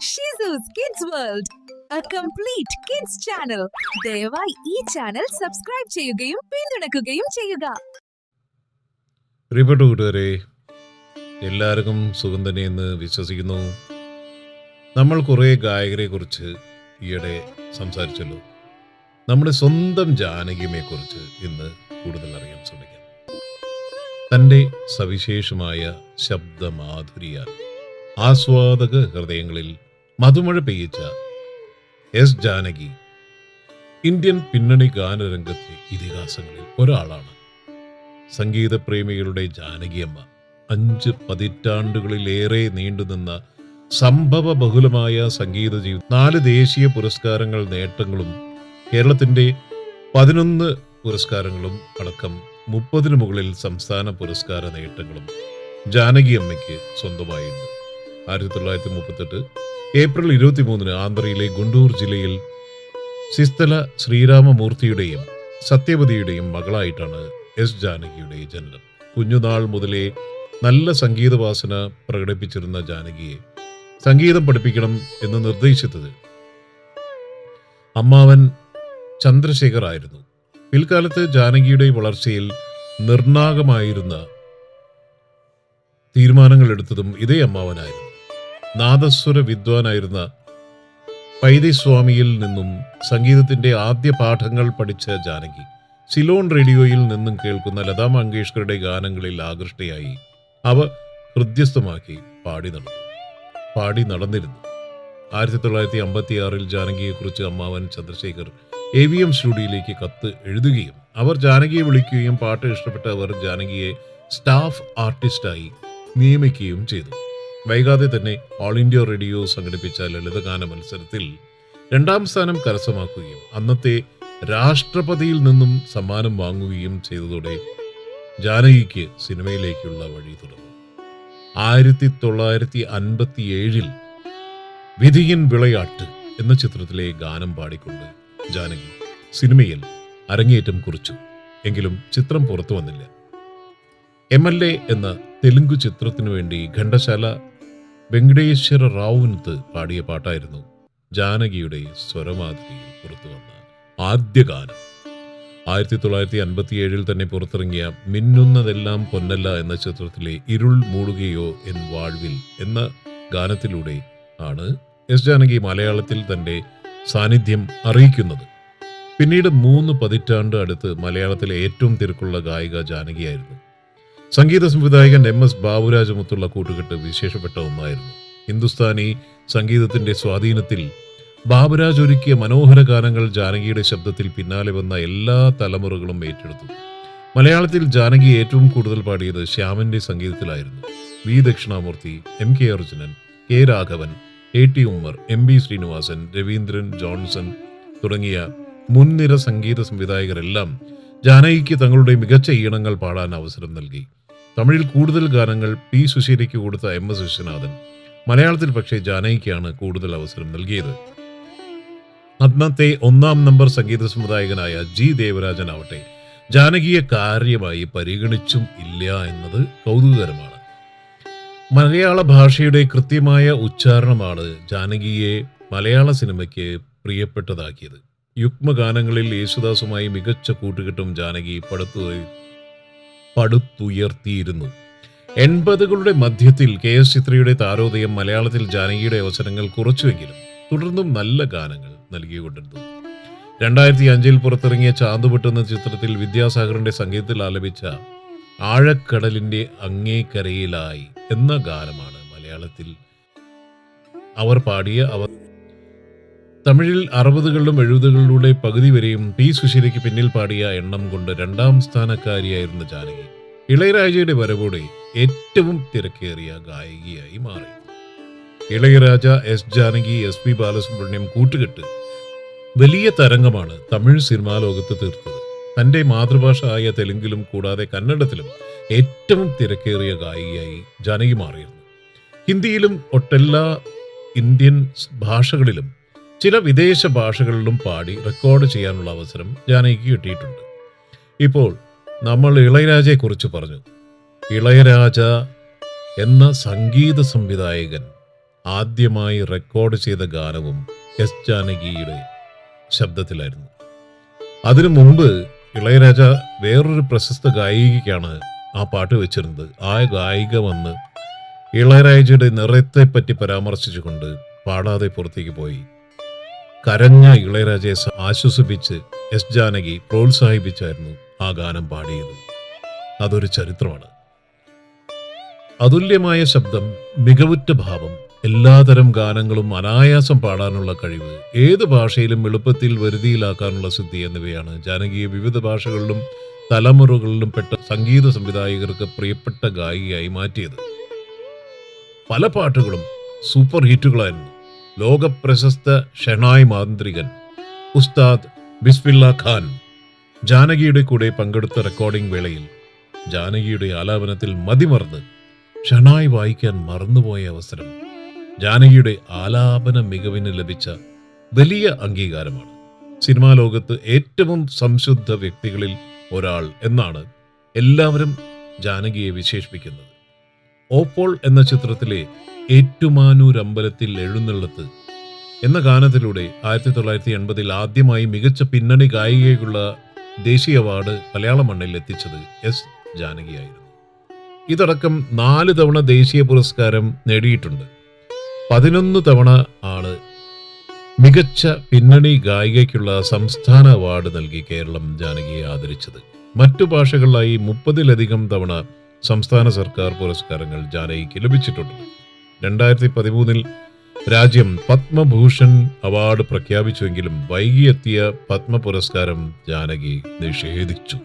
ഷിസൂസ് kids world a complete kids channel ദയവായി ഈ channel subscribe ചെയ്യുകയും പിന്തുണക്കുകയും ചെയ്യുക. പ്രിയപ്പെട്ട കൂട്ടുകാരെ എല്ലാവർക്കും സുഖം തന്നെയെന്ന് വിശ്വസിക്കുന്നു. നമ്മൾ കുറേ ഗായകരെ കുറിച്ച് ഈയിടെ സംസാരിച്ചല്ലോ. നമ്മുടെ സ്വന്തം ജാനകിയമ്മയെക്കുറിച്ച് ഇന്ന് കൂടുതൽ അറിയാൻ ശ്രമിക്കാം. തന്റെ സവിശേഷമായ ശബ്ദമാധുരിയാൽ ആസ്വാദക ഹൃദയങ്ങളിൽ മധുമഴ പെയ്യിച്ച എസ് ജാനകി ഇന്ത്യൻ പിന്നണി ഗാനരംഗത്തെ ഇതിഹാസങ്ങളിൽ ഒരാളാണ്. സംഗീതപ്രേമികളുടെ ജാനകിയമ്മ അഞ്ച് പതിറ്റാണ്ടുകളിലേറെ നീണ്ടുനിന്ന സംഭവ ബഹുലമായ സംഗീത ജീവിതം നാല് ദേശീയ പുരസ്കാരങ്ങൾ നേട്ടങ്ങളും കേരളത്തിന്റെ പതിനൊന്ന് പുരസ്കാരങ്ങളും അടക്കം മുപ്പതിനു മുകളിൽ സംസ്ഥാന പുരസ്കാര നേട്ടങ്ങളും ജാനകിയമ്മയ്ക്ക് സ്വന്തമായിട്ടുണ്ട്. ആയിരത്തി തൊള്ളായിരത്തി മുപ്പത്തെട്ട് ഏപ്രിൽ ഇരുപത്തിമൂന്നിന് ആന്ധ്രയിലെ ഗുണ്ടൂർ ജില്ലയിൽ സിസ്തല ശ്രീരാമമൂർത്തിയുടെയും സത്യവതിയുടെയും മകളായിട്ടാണ് എസ് ജാനകിയുടെ ജനനം. കുഞ്ഞുനാൾ മുതലേ നല്ല സംഗീതവാസന പ്രകടിപ്പിച്ചിരുന്ന ജാനകിയെ സംഗീതം പഠിപ്പിക്കണം എന്ന് നിർദ്ദേശിച്ചത് അമ്മാവൻ ചന്ദ്രശേഖർ ആയിരുന്നു. പിൽക്കാലത്ത് ജാനകിയുടെ വളർച്ചയിൽ നിർണായകമായിരുന്ന തീരുമാനങ്ങൾ എടുത്തതും ഇതേ അമ്മാവനായിരുന്നു. നാദസ്വര വിദ്വാനായിരുന്ന പൈതിസ്വാമിയിൽ നിന്നും സംഗീതത്തിന്റെ ആദ്യ പാഠങ്ങൾ പഠിച്ച ജാനകി. സിലോൺ റേഡിയോയിൽ നിന്നും കേൾക്കുന്ന ലതാ മങ്കേഷ്കറുടെ ഗാനങ്ങളിൽ ആകൃഷ്ടയായി അവ ഹൃദ്യസ്ഥമാക്കി പാടി നടന്നു. പാടി നടന്നിരുന്നു. ആയിരത്തി തൊള്ളായിരത്തി അമ്പത്തി ആറിൽ ജാനകിയെക്കുറിച്ച് അമ്മാവൻ ചന്ദ്രശേഖർ എ വി എം സ്റ്റുഡിയോയിലേക്ക് കത്ത് എഴുതുകയും അവർ ജാനകിയെ വിളിക്കുകയും പാട്ട് ഇഷ്ടപ്പെട്ട അവർ ജാനകിയെ സ്റ്റാഫ് ആർട്ടിസ്റ്റായി നിയമിക്കുകയും ചെയ്തു. വൈകാതെ തന്നെ ഓൾ ഇന്ത്യ റേഡിയോ സംഘടിപ്പിച്ച ലളിതഗാന മത്സരത്തിൽ രണ്ടാം സ്ഥാനം കരസ്ഥമാക്കുകയും അന്നത്തെ രാഷ്ട്രപതിയിൽ നിന്നും സമ്മാനം വാങ്ങുകയും ചെയ്തതോടെ ജാനകിക്ക് സിനിമയിലേക്കുള്ള വഴി തുറന്നു. ആയിരത്തി തൊള്ളായിരത്തി അൻപത്തി ഏഴിൽ വിധിയൻ വിളയാട്ട് എന്ന ചിത്രത്തിലെ ഗാനം പാടിക്കൊണ്ട് ജാനകി സിനിമയിൽ അരങ്ങേറ്റം കുറിച്ചു. എങ്കിലും ചിത്രം പുറത്തു വന്നില്ല. എം എൽ എ എന്ന തെലുങ്ക് ചിത്രത്തിനു വേണ്ടി ഘണ്ടശാല വെങ്കടേശ്വര റാവുനത്ത് പാടിയ പാട്ടായിരുന്നു ജാനകിയുടെ സ്വരമാതിരി പുറത്തു വന്ന ആദ്യ ഗാനം. ആയിരത്തി തൊള്ളായിരത്തി അൻപത്തി ഏഴിൽ തന്നെ പുറത്തിറങ്ങിയ മിന്നുന്നതെല്ലാം പൊന്നല്ല എന്ന ചിത്രത്തിലെ ഇരുൾ മൂടുകയോ എൻ വാഴ്വിൽ എന്ന ഗാനത്തിലൂടെ ആണ് എസ് ജാനകി മലയാളത്തിൽ തന്റെ സാന്നിധ്യം അറിയിക്കുന്നത്. പിന്നീട് മൂന്ന് പതിറ്റാണ്ട് അടുത്ത് മലയാളത്തിലെ ഏറ്റവും തിരക്കുള്ള ഗായിക ജാനകിയായിരുന്നു. സംഗീത സംവിധായകൻ എം എസ് ബാബുരാജുമൊത്തുള്ള കൂട്ടുകെട്ട് വിശേഷപ്പെട്ട ഒന്നായിരുന്നു ഹിന്ദുസ്ഥാനി സംഗീതത്തിന്റെ സ്വാധീനത്തിൽ ബാബുരാജ് ഒരുക്കിയ മനോഹര ഗാനങ്ങൾ ജാനകിയുടെ ശബ്ദത്തിൽ പിന്നാലെ വന്ന എല്ലാ തലമുറകളും ഏറ്റെടുത്തു. മലയാളത്തിൽ ജാനകി ഏറ്റവും കൂടുതൽ പാടിയത് ശ്യാമന്റെ സംഗീതത്തിലായിരുന്നു. V. Dakshinamoorthy M. K. Arjunan K. Raghavan A. T. Ummer M. B. Srinivasan Raveendran Johnson തുടങ്ങിയ മുൻനിര സംഗീത സംവിധായകരെല്ലാം ജാനകിക്ക് തങ്ങളുടെ മികച്ച ഈണങ്ങൾ പാടാൻ അവസരം നൽകി. തമിഴിൽ കൂടുതൽ ഗാനങ്ങൾ പി സുശീലയ്ക്ക് കൊടുത്ത എം എസ് വിശ്വനാഥൻ. മലയാളത്തിൽ പക്ഷേ ജാനകിക്കാണ് കൂടുതൽ അവസരം നൽകിയത്. അന്നത്തെ ഒന്നാം നമ്പർ സംഗീത സംവിധായകനായ ജി ദേവരാജൻ ആവട്ടെ ജാനകിയെ കാര്യമായി പരിഗണിച്ചും ഇല്ല എന്നത് കൗതുകകരമാണ്. മലയാള ഭാഷയുടെ കൃത്യമായ ഉച്ചാരണമാണ് ജാനകിയെ മലയാള സിനിമയ്ക്ക് പ്രിയപ്പെട്ടതാക്കിയത്. യുഗ്മഗാനങ്ങളിൽ യേശുദാസുമായി മികച്ച കൂട്ടുകെട്ടും ജാനകി പടുത്തു പടുത്തുയർത്തിയിരുന്നു. എൺപതുകളുടെ മധ്യത്തിൽ കെ എസ് ചിത്രയുടെ താരോദയം മലയാളത്തിൽ ജാനകിയുടെ അവസരങ്ങൾ കുറച്ചുവെങ്കിലും തുടർന്നും നല്ല ഗാനങ്ങൾ നൽകിക്കൊണ്ടിരുന്നു. രണ്ടായിരത്തി അഞ്ചിൽ പുറത്തിറങ്ങിയ ചാന്തുപെട്ട് എന്ന ചിത്രത്തിൽ വിദ്യാസാഗറിന്റെ സംഗീതത്തിൽ ആലപിച്ച ആഴക്കടലിന്റെ അങ്ങേക്കരയിലായി എന്ന ഗാനമാണ് മലയാളത്തിൽ അവർ പാടിയ അവർ തമിഴിൽ അറുപതുകളിലും എഴുപതുകളിലൂടെ പകുതി വരെയും പി സുശീലയ്ക്ക് പിന്നിൽ പാടിയ എണ്ണം കൊണ്ട് രണ്ടാം സ്ഥാനക്കാരിയായിരുന്ന ജാനകി. ഇളയരാജയുടെ വരവോടെ ഏറ്റവും തിരക്കേറിയ ഗായികയായി മാറി. Ilaiyaraaja S Janaki S P Balasubrahmanyam കൂട്ടുകെട്ട് വലിയ തരംഗമാണ് തമിഴ് സിനിമാ ലോകത്ത് തീർത്തത്. തന്റെ മാതൃഭാഷ ആയ തെലുങ്കിലും കൂടാതെ കന്നഡത്തിലും ഏറ്റവും തിരക്കേറിയ ഗായികയായി ജാനകി മാറിയിരുന്നു. ഹിന്ദിയിലും ഒട്ടെല്ലാ ഇന്ത്യൻ ഭാഷകളിലും ചില വിദേശ ഭാഷകളിലും പാടി റെക്കോർഡ് ചെയ്യാനുള്ള അവസരം ജാനകിക്ക് കിട്ടിയിട്ടുണ്ട്. ഇപ്പോൾ നമ്മൾ ഇളയരാജയെക്കുറിച്ച് പറഞ്ഞു. ഇളയരാജ എന്ന സംഗീത സംവിധായകൻ ആദ്യമായി റെക്കോർഡ് ചെയ്ത ഗാനവും എസ് ജാനകിയുടെ ശബ്ദത്തിലായിരുന്നു. അതിനു മുമ്പ് ഇളയരാജ വേറൊരു പ്രശസ്ത ഗായികയ്ക്കാണ് ആ പാട്ട് വെച്ചിരുന്നത്. ആ ഗായിക വന്ന് ഇളയരാജയുടെ നിറത്തെ പറ്റി പരാമർശിച്ചുകൊണ്ട് പാടാതെ പുറത്തേക്ക് പോയി. കരഞ്ഞ ഇളയരാജയെ ആശ്വസിപ്പിച്ച് എസ് ജാനകി പ്രോത്സാഹിപ്പിച്ചായിരുന്നു ആ ഗാനം പാടിയത്. അതൊരു ചരിത്രമാണ്. അതുല്യമായ ശബ്ദം മികവുറ്റ ഭാവം എല്ലാതരം ഗാനങ്ങളും അനായാസം പാടാനുള്ള കഴിവ് ഏത് ഭാഷയിലും എളുപ്പത്തിൽ വരുതിയിലാക്കാനുള്ള സിദ്ധി എന്നിവയാണ് ജാനകിയെ വിവിധ ഭാഷകളിലും തലമുറകളിലും പെട്ട സംഗീത സംവിധായകർക്ക് പ്രിയപ്പെട്ട ഗായികയായി മാറ്റിയത്. പല പാട്ടുകളും സൂപ്പർ ഹിറ്റുകളായിരുന്നു. ലോകപ്രശസ്ത ഷെണായ് മാന്ത്രികൻ ഉസ്താദ് ബിസ്മില്ല ഖാൻ ജാനകിയുടെ കൂടെ പങ്കെടുത്ത റെക്കോർഡിംഗ് വേളയിൽ ജാനകിയുടെ ആലാപനത്തിൽ മതിമറന്ന് ഷണായി വായിക്കാൻ മറന്നുപോയ അവസരം ജാനകിയുടെ ആലാപന മികവിന് ലഭിച്ച വലിയ അംഗീകാരമാണ്. സിനിമാ ലോകത്ത് ഏറ്റവും സംശുദ്ധ വ്യക്തികളിൽ ഒരാൾ എന്നാണ് എല്ലാവരും ജാനകിയെ വിശേഷിപ്പിക്കുന്നത്. ഓപ്പോൾ എന്ന ചിത്രത്തിലെ ഏറ്റുമാനൂരമ്പലത്തിൽ എഴുന്നള്ളത്ത് എന്ന ഗാനത്തിലൂടെ ആയിരത്തി തൊള്ളായിരത്തി എൺപതിൽ ആദ്യമായി മികച്ച പിന്നണി ഗായികയ്ക്കുള്ള ദേശീയ അവാർഡ് മലയാള മണ്ണിൽ എത്തിച്ചത് എസ് ജാനകിയായിരുന്നു. ഇതടക്കം നാല് തവണ ദേശീയ പുരസ്കാരം നേടിയിട്ടുണ്ട്. പതിനൊന്ന് തവണ ആണ് മികച്ച പിന്നണി ഗായികയ്ക്കുള്ള സംസ്ഥാന അവാർഡ് നൽകി കേരളം ജാനകിയെ ആദരിച്ചത്. മറ്റു ഭാഷകളിലായി മുപ്പതിലധികം തവണ സംസ്ഥാന സർക്കാർ പുരസ്കാരങ്ങൾ ജാനകിക്ക് ലഭിച്ചിട്ടുണ്ട്. രണ്ടായിരത്തി പതിമൂന്നിൽ രാജ്യം പത്മഭൂഷൺ അവാർഡ് പ്രഖ്യാപിച്ചുവെങ്കിലും വൈകിയെത്തിയ പത്മ പുരസ്കാരം ജാനകി നിഷേധിച്ചു.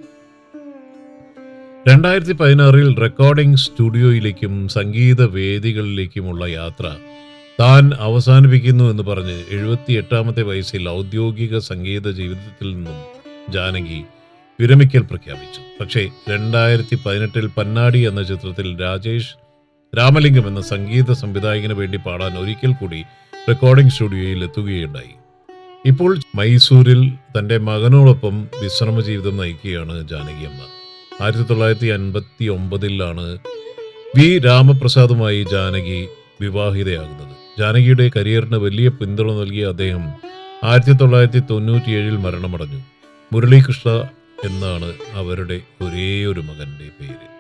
രണ്ടായിരത്തി പതിനാറിൽ റെക്കോർഡിംഗ് സ്റ്റുഡിയോയിലേക്കും സംഗീത വേദികളിലേക്കുമുള്ള യാത്ര താൻ അവസാനിപ്പിക്കുന്നു എന്ന് പറഞ്ഞ് എഴുപത്തി എട്ടാമത്തെ വയസ്സിൽ ഔദ്യോഗിക സംഗീത ജീവിതത്തിൽ നിന്നും ജാനകി വിരമിക്കൽ പ്രഖ്യാപിച്ചു. പക്ഷേ രണ്ടായിരത്തി പതിനെട്ടിൽ പന്നാടി എന്ന ചിത്രത്തിൽ രാജേഷ് രാമലിംഗം എന്ന സംഗീത സംവിധായകന് വേണ്ടി പാടാൻ ഒരിക്കൽ കൂടി റെക്കോർഡിംഗ് സ്റ്റുഡിയോയിൽ എത്തുകയുണ്ടായി. ഇപ്പോൾ മൈസൂരിൽ തന്റെ മകനോടൊപ്പം വിശ്രമ ജീവിതം നയിക്കുകയാണ് ജാനകി അമ്മ. ആയിരത്തി തൊള്ളായിരത്തി അൻപത്തി ഒമ്പതിലാണ് വി. രാമപ്രസാദുമായി ജാനകി വിവാഹിതയാകുന്നത്. ജാനകിയുടെ കരിയറിന് വലിയ പിന്തുണ നൽകിയ അദ്ദേഹം ആയിരത്തി തൊള്ളായിരത്തി തൊണ്ണൂറ്റിയേഴിൽ മരണമടഞ്ഞു. മുരളീകൃഷ്ണ എന്നാണ് അവരുടെ ഒരേ ഒരു മകന്റെ പേര്.